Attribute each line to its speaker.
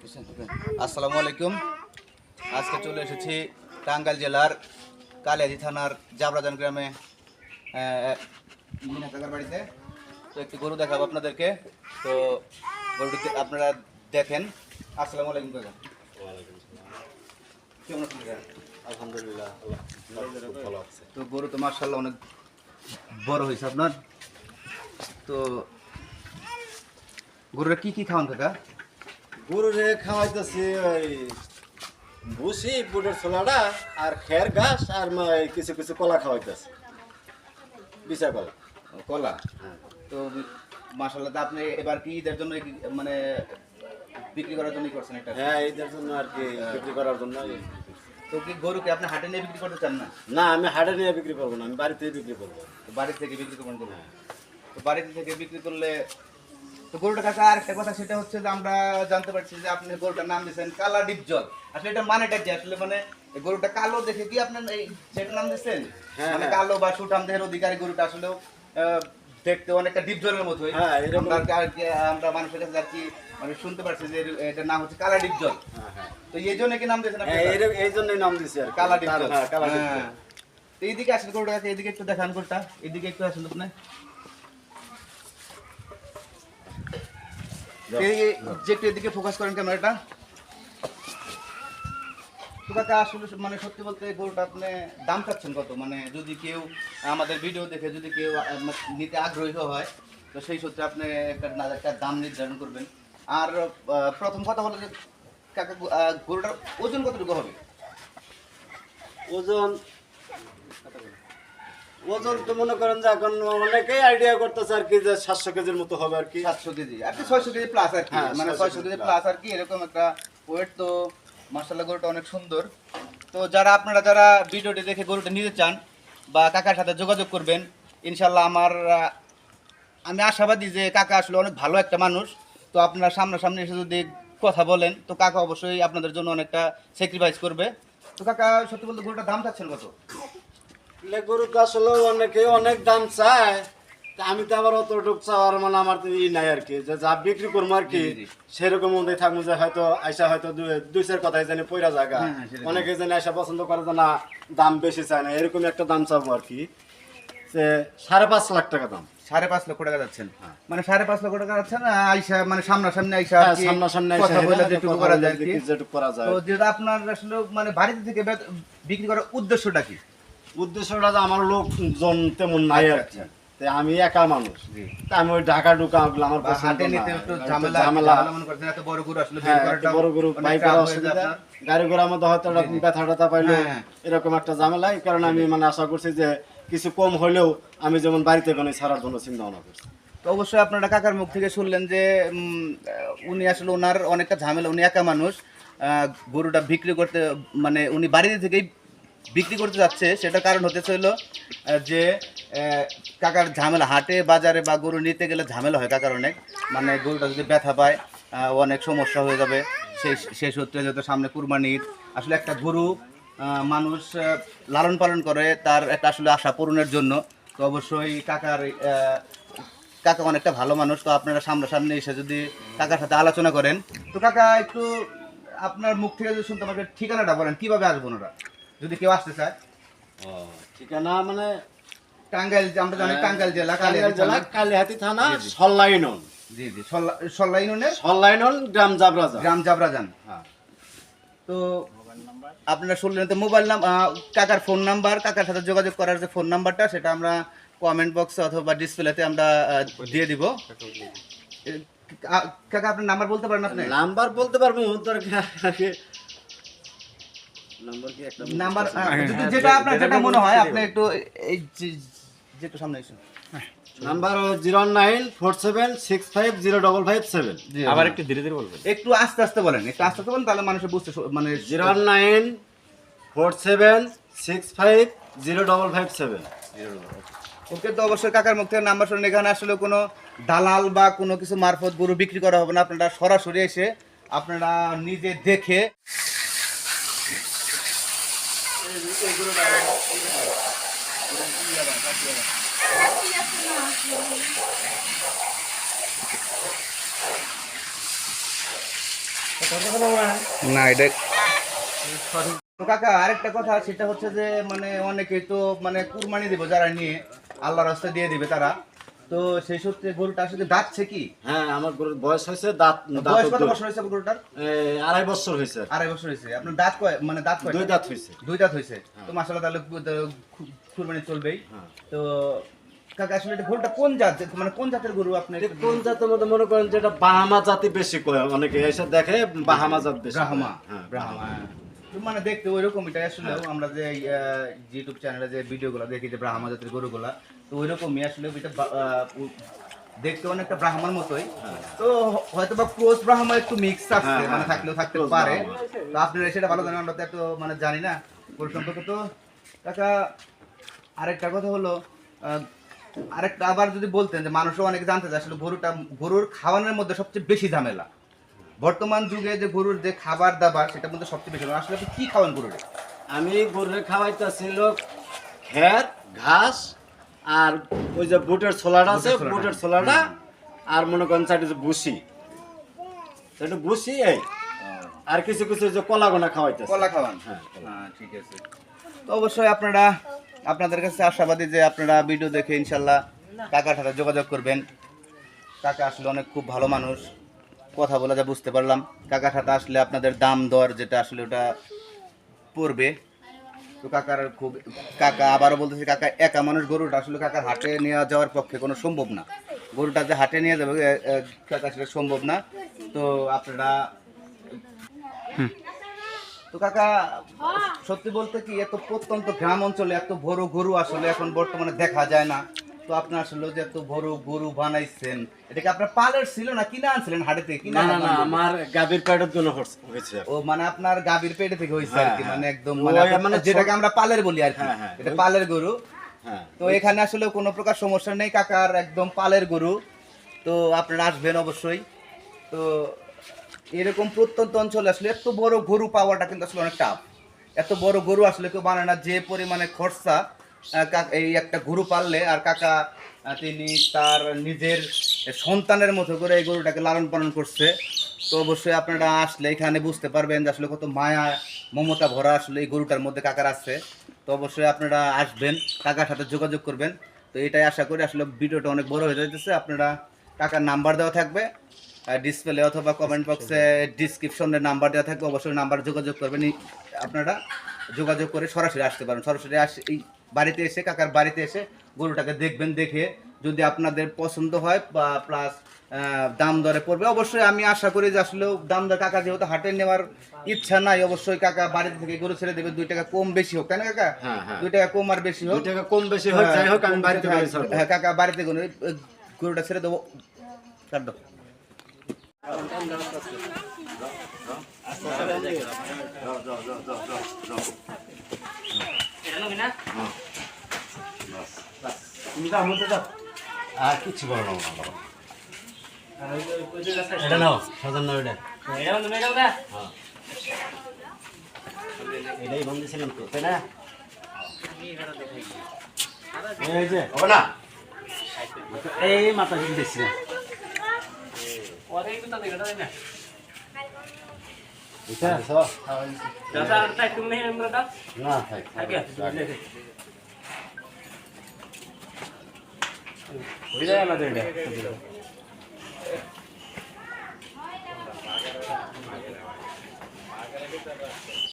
Speaker 1: আসসালামু আলাইকুম। আজকে চলে এসেছি টাঙ্গাইল জেলার কালিয়াদি থানার জাবরাজান গ্রামে বাড়িতে। তো একটি গরু দেখাবো আপনাদেরকে। তো গরুটি আপনারা দেখেন। আসসালামু আলাইকুম কাকা। কেমন আছেন
Speaker 2: আলহামদুলিল্লাহ ভালো আছে।
Speaker 1: তো গরু তো মার্শাল্লাহ অনেক বড় হয়েছে আপনার। তো গরুরা কি কি খাওয়ান কাকা?
Speaker 2: গরুরে খাওয়াইতেছি ওই ভুসি বুটের ছোলাটা আর খের ঘাস আর কিছু কিছু কলা খাওয়াইতেছে। বিশা কলা।
Speaker 1: কলা?
Speaker 2: হ্যাঁ
Speaker 1: তো মার্শাল্লাহ আপনি এবার কি ঈদের জন্য মানে বিক্রি করার জন্য করছেন এটা?
Speaker 2: হ্যাঁ এইটার জন্য আর কি বিক্রি করার জন্য
Speaker 1: তো কি গরুকে আপনি হাটে নিয়ে বিক্রি করতে চান না?
Speaker 2: না আমি হাটে নিয়ে বিক্রি করব না আমি বাড়িতেই বিক্রি করব।
Speaker 1: বাড়ি থেকে বিক্রি করবেন তো বাড়িতে থেকে বিক্রি করলে তো গরুটা কাকা আর একটা কথা সেটা হচ্ছে যে আমরা জানতে পারছি যে আপনি গরুটার নাম দিয়েছেন কালা ডিপ জল আসলে এটা মানেটা কি আসলে মানে গরুটা কালো দেখে কি আপনার এই সেটা নাম দিয়েছেন?
Speaker 2: হ্যাঁ,
Speaker 1: মানে
Speaker 2: হ্যাঁ।
Speaker 1: কালো বা সুঠাম দেহের অধিকারী গরুটা আসলেও দেখতে অনেকটা ডিপ জলের
Speaker 2: হ্যাঁ,
Speaker 1: আমরা মানুষের কাছে আর কি মানে শুনতে পারছি যে এটার নাম হচ্ছে কালা ডিপ জল
Speaker 2: হ্যাঁ।
Speaker 1: তো এই জন্য কি নাম দিয়েছেন এটা?
Speaker 2: এই- জন্যই নাম দিছি আর
Speaker 1: কালা ডিপ জল
Speaker 2: কালা
Speaker 1: এইদিকে আসেন গরুটা এদিকে একটু দেখান গরুটা। এদিকে একটু আসেন আপনি। যে একটু এদিকে ফোকাস করেন ক্যামেরাটা তো কাকা আসলে মানে সত্যি বলতে গরুটা আপনি দাম চাচ্ছেন কত? মানে যদি কেউ আমাদের ভিডিও দেখে যদি কেউ নিতে আগ্রহী হয় তো সেই সূত্রে আপনি একটা না- একটা দাম নির্ধারণ করবেন। আর প্রথম কথা হলো যে কাকা গরুটার ওজন কতটুকু হবে?
Speaker 2: ওজন ওজন তো মনে করেন যে এখন অনেকেই আইডিয়া করতেছে আর কি যে সাতশো কেজির মতো হবে আর কি।
Speaker 1: সাতশো কেজি। আর কি ছয়শো কেজি প্লাস আর কি।
Speaker 2: হ্যাঁ,
Speaker 1: মানে ছয়শো কেজি প্লাস আর কি এরকম একটা ওয়েট তো মার্শাল্লাহ গরুটা অনেক সুন্দর। তো যারা আপনারা যারা ভিডিওটি দেখে গরুটা নিতে চান বা কাকার সাথে যোগাযোগ করবেন ইনশাল্লাহ আমার আমি আশাবাদী যে কাকা আসলে অনেক ভালো একটা মানুষ। তো আপনারা সামনাসামনি এসে যদি কথা বলেন তো কাকা অবশ্যই আপনাদের জন্য অনেকটা স্যাক্রিফাইস করবে। তো কাকা সত্যি বলতে গরুটার দাম চাচ্ছেন কত?
Speaker 2: গরু আসলে অনেকে অনেক দাম চায় তা আমি তো আবার অতটুক চাওয়ার মানে আমার তো ই নাই আর কি। যে যা বিক্রি করব আর কি। সেরকম মধ্যে থাকব যে হয়তো আইসা হয়তো দুই- চার কথাই জানি পয়রা জায়গা
Speaker 1: হ্যাঁ, হ্যাঁ।
Speaker 2: অনেকে জানি আইসা পছন্দ করে যে না দাম বেশি চায় না এরকম একটা দাম চাবো আর কি। যে সাড়ে পাঁচ লাখ টাকা দাম।
Speaker 1: সাড়ে পাঁচ লক্ষ টাকা যাচ্ছেন।
Speaker 2: হ্যাঁ।
Speaker 1: মানে সাড়ে পাঁচ লক্ষ টাকা যাচ্ছেন আইসা মানে সামনাসামনি আইসা
Speaker 2: সামনাসামনি
Speaker 1: কথা বলে যেটুকু করা যায়
Speaker 2: করা যায়।
Speaker 1: তো যেটা আপনার আসলে মানে বাড়িতে থেকে বিক্রি করার উদ্দেশ্যটা কি?
Speaker 2: উদ্দেশ্যটা যে আমার লোকজন তেমন নাই আর কি।
Speaker 1: আচ্ছা,
Speaker 2: তাই আমি একা মানুষ। আমি ওই ঢাকা ঢুকা আমার।
Speaker 1: নিতে একটু ঝামেলা এত বড় গরু আসলে
Speaker 2: হ্যাঁ, বড় গরু অসুবিধা। গাড়ি ঘোড়ার মধ্যে হয়তো একটা ব্যথা ট্যাথা পাইলো
Speaker 1: হ্যাঁ।
Speaker 2: এরকম একটা ঝামেলা। এই কারণে আমি মানে আশা করছি যে কিছু কম হলেও আমি যেমন বাড়িতে কোনো ছাড়ার জন্য চিন্তা ভাবনা করছি।
Speaker 1: তো অবশ্যই আপনারা কাকার মুখ থেকে শুনলেন যে উনি আসলে ওনার অনেকটা ঝামেলা উনি একা মানুষ। আহ, গরুটা বিক্রি করতে মানে উনি বাড়িতে থেকেই বিক্রি করতে যাচ্ছে সেটার কারণ হতে ছিল যে কাকার ঝামেলা, হাটে, বাজারে বা গরু নিতে গেলে ঝামেলা হয় কাকার অনেক। মানে গরুটা যদি ব্যথা পায় অনেক সমস্যা হয়ে যাবে। সেই সেই সূত্রে যেহেতু সামনে কুরবানি ঈদ, আসলে একটা গরু মানুষ লালন পালন করে, তার একটা আসলে আশা পূরণের জন্য। তো অবশ্যই কাকার কাকা অনেকটা ভালো মানুষ, তো আপনারা সামনাসামনি এসে যদি কাকার সাথে আলোচনা করেন। তো কাকা, একটু আপনার মুখ থেকে যদি শুনতে আমাকে ঠিকানাটা বলেন, কীভাবে আসবেন ওরা? যদি কেউ আসতে চায়।
Speaker 2: ঠিকানা মানে
Speaker 1: টাঙ্গাইল আমরা জানি টাঙ্গাইল জেলা
Speaker 2: হ্যাঁ, টাঙ্গাইল
Speaker 1: কালিয়াতি
Speaker 2: জেলা
Speaker 1: থানা।
Speaker 2: কালিহাতি থানা
Speaker 1: জি, জি।
Speaker 2: সল্লাইনন।
Speaker 1: জি জি সল্লা ইউনিয়নের
Speaker 2: সল্লাইনন গ্রাম জাবরাজা।
Speaker 1: গ্রাম জাবরাজান।
Speaker 2: হ্যাঁ।
Speaker 1: তো আপনারা শুনলেন তো মোবাইল নাম কাকার ফোন নাম্বার কাকার সাথে যোগাযোগ করার যে ফোন নাম্বারটা সেটা আমরা কমেন্ট বক্সে অথবা ডিসপ্লেতে আমরা দিয়ে দিব। এ, কাকা আপনার নাম্বার বলতে পারেন আপনি?
Speaker 2: নাম্বার বলতে পারব তোর নাম্বার কি? একটা
Speaker 1: নাম্বার যদি যেটা আপনার যেটা মনে হয় আপনি একটু এই যে- যে একটু সামনে এসুন
Speaker 2: number zero nine four seven six five zero double five seven.
Speaker 3: আবার
Speaker 1: হ্যাঁ।
Speaker 3: একটু ধীরে ধীরে বলবেন।
Speaker 1: একটু আস্তে আস্তে বলেন একটু আস্তে আস্তে বলেন তাহলে মানুষের বুঝতে মানে
Speaker 2: zero nine four seven six five zero double five seven.
Speaker 1: Okay তো অবশ্যই কাকার মুখ থেকে নাম্বার শুনে এখানে আসলে কোনো দালাল বা কোনো কিছু মারফত গরু বিক্রি করা হবে না। আপনারা সরাসরি এসে আপনারা নিজে দেখে না, এটা কাকা, আরেকটা কথা, সেটা হচ্ছে যে মানে অনেকে তো মানে কুরবানি দিব যারা নিয়ে আল্লাহ রাস্তা দিয়ে দিবে তারা। তো সেই সূত্রে গরুটা আসলে দাঁতছে কি?
Speaker 2: হ্যাঁ আমার গরুর বয়স হয়েছে দাঁত দাঁত
Speaker 1: বয়স কত বছর হয়েছে গরুটার?
Speaker 2: আড়াই বছর হয়েছে।
Speaker 1: আড়াই বছর হয়েছে। আপনার দাঁত কয় মানে দাঁত কয়
Speaker 2: দুই দাঁত হয়েছে।
Speaker 1: দুই দাঁত হয়েছে। তো মাসাল্লাহ তাহলে কুরবানি চলবেই।
Speaker 2: হ্যাঁ।
Speaker 1: তো কাকা আসলে এটা গরুটা কোন জাত? মানে কোন জাতের গরু আপনি
Speaker 2: কোন জাতের মধ্যে মনে করেন যেটা বাহামা জাতি বেশি কয়? অনেকে দেখে বাহামা জাত বেশি
Speaker 1: ব্রাহ্মা।
Speaker 2: হ্যাঁ
Speaker 1: ব্রাহ্মা মানে দেখতে ওইরকম এটা আসলে আমরা যে ইউটিউব চ্যানেলে যে ভিডিওগুলো দেখি যে ব্রাহ্মা জাতের গরুগুলা তো ওইরকমই আসলে এটা বা- আহ, উ- দেখতে অনেকটা ব্রাহ্মার মতোই। তো হয়তো বা ক্রোস ব্রাহ্মা একটু মিক্স আছে
Speaker 2: হ্যাঁ,
Speaker 1: মানে
Speaker 2: হ্যাঁ,
Speaker 1: থাকলেও থাকতে পারে। তো আপনারা সেটা ভালো জানেন আমরা তো এত মানে জানি না গরু সম্পর্কে তো। কাকা আরেকটা কথা হলো আরেকটা আবার যদি বলতেন যে মানুষও অনেকে জানতে চায় আসলে গরুটা গরুর খাওয়ানোর মধ্যে সবচেয়ে বেশি ঝামেলা। বর্তমান যুগে যে গরুর যে খাবার দাবার সেটার মধ্যে সবচেয়ে বেশি। আসলে আপনি কি খাওয়ান গরুরে?
Speaker 2: আমি গরুরে খাওয়াইতেছিল খের ঘাস আর ওই যে বুটের ছোলাটা আছে
Speaker 1: বুটের ছোলাটা।
Speaker 2: আর মনে করেন চাইতে যে ভুসি। সেটা ভুসি এই। আর কিছু কিছু যে কলা গোনা খাওয়াইতেছে।
Speaker 1: কলা খাওয়ান।
Speaker 2: হ্যাঁ,
Speaker 1: হ্যাঁ ঠিক আছে। তো অবশ্যই আপনারা আপনাদের কাছে আশাবাদী যে আপনারা ভিডিও দেখে ইনশাল্লাহ কাকার সাথে যোগাযোগ করবেন। কাকা আসলে অনেক খুব ভালো মানুষ। কথা বলে যা বুঝতে পারলাম। কাকার সাথে আসলে আপনাদের দাম দর যেটা আসলে ওটা পড়বে। তো কাকার খুব কাকা আবারও বলতেছে কাকা একা মানুষ গরুটা আসলে কাকার হাটে নিয়ে যাওয়ার পক্ষে কোনো সম্ভব না। গরুটা যে হাটে নিয়ে যাবে কাকা সেটা সম্ভব না। তো আপনারা তো কাকা সত্যি বলতে কি এত প্রত্যন্ত গ্রাম অঞ্চলে এত বড় গরু আসলে এখন বর্তমানে দেখা যায় না। তো আপনার আসলে যে এত বড় গরু বানাইছেন এটা কি আপনার পালের ছিল না? কিনে আনছিলেন হাটে থেকে? কিনে
Speaker 2: না না আমার গাভীর পেটের জন্য হয়েছে
Speaker 1: ও মানে আপনার গাভীর পেটে থেকে হয়েছে আর কি
Speaker 2: হ্যাঁ,
Speaker 1: মানে
Speaker 2: হ্যাঁ।
Speaker 1: একদম মানে
Speaker 2: মানে
Speaker 1: যেটাকে আমরা পালের বলি আর কি
Speaker 2: হ্যাঁ।
Speaker 1: এটা পালের গরু।
Speaker 2: হ্যাঁ।
Speaker 1: তো এখানে আসলে কোনো প্রকার সমস্যা নেই কাকার একদম পালের গরু। তো আপনারা আসবেন অবশ্যই। তো এরকম প্রত্যন্ত অঞ্চলে আসলে এত বড় গরু পাওয়াটা কিন্তু আসলে অনেক টাফ এত বড় গরু আসলে কেউ বানায় না যে পরিমাণে খরচা এই একটা গরু পাললে আর কাকা তিনি তার নিজের সন্তানের মতো করে এই গরুটাকে লালন পালন করছে। তো অবশ্যই আপনারা আসলে এখানে বুঝতে পারবেন যে আসলে কত মায়া, মমতা ভরা আসলে এই গরুটার মধ্যে কাকার আছে। তো অবশ্যই আপনারা আসবেন, কাকার সাথে যোগাযোগ করবেন। তো এটাই আশা করি আসলে ভিডিওটা অনেক বড় হয়ে যাইতেছে। আপনারা কাকার নাম্বার দেওয়া থাকবে ডিসপ্লে অথবা কমেন্ট বক্সে ডিসক্রিপশনের নাম্বার দেওয়া থাকবে। অবশ্যই নাম্বার যোগাযোগ করবেন। আপনারা যোগাযোগ করে সরাসরি আসতে পারেন। সরাসরি আসে এই বাড়িতে এসে কাকার বাড়িতে এসে গরুটাকে দেখবেন দেখে যদি আপনাদের পছন্দ হয় বা প্লাস দাম দরে পড়বে অবশ্যই আমি আশা করি যে আসলে দাম দর কাকা যেহেতু হাটে নেওয়ার ইচ্ছা নাই অবশ্যই কাকা বাড়ি থেকে গরু ছেড়ে দেবে দুই টাকা কম বেশি হোক তাই না কাকা?
Speaker 2: হ্যাঁ, হ্যাঁ।
Speaker 1: দুই টাকা কম আর বেশি হোক।
Speaker 2: টাকা কম বেশি হোক যাই হোক আমি বাড়িতে
Speaker 1: হ্যাঁ, হ্যাঁ কাকা বাড়িতে গরু গরুটা ছেড়ে দেবো। কাট দাও।
Speaker 2: তুমি যাও মধ্যে যাও। আর কিচ্ছু করো না বাবা। এটা নাও সাজান নাও এটা হ্যাঁ। এটাই বন্ধেছিলাম তো তাই না এই যে হবে না এই মাথা কিন্তু দেখছি না? না
Speaker 3: 괜찮아서. जैसा आता है तुमने ही नंबर का
Speaker 2: ना है क्या
Speaker 3: हो जाएगा ना तेरे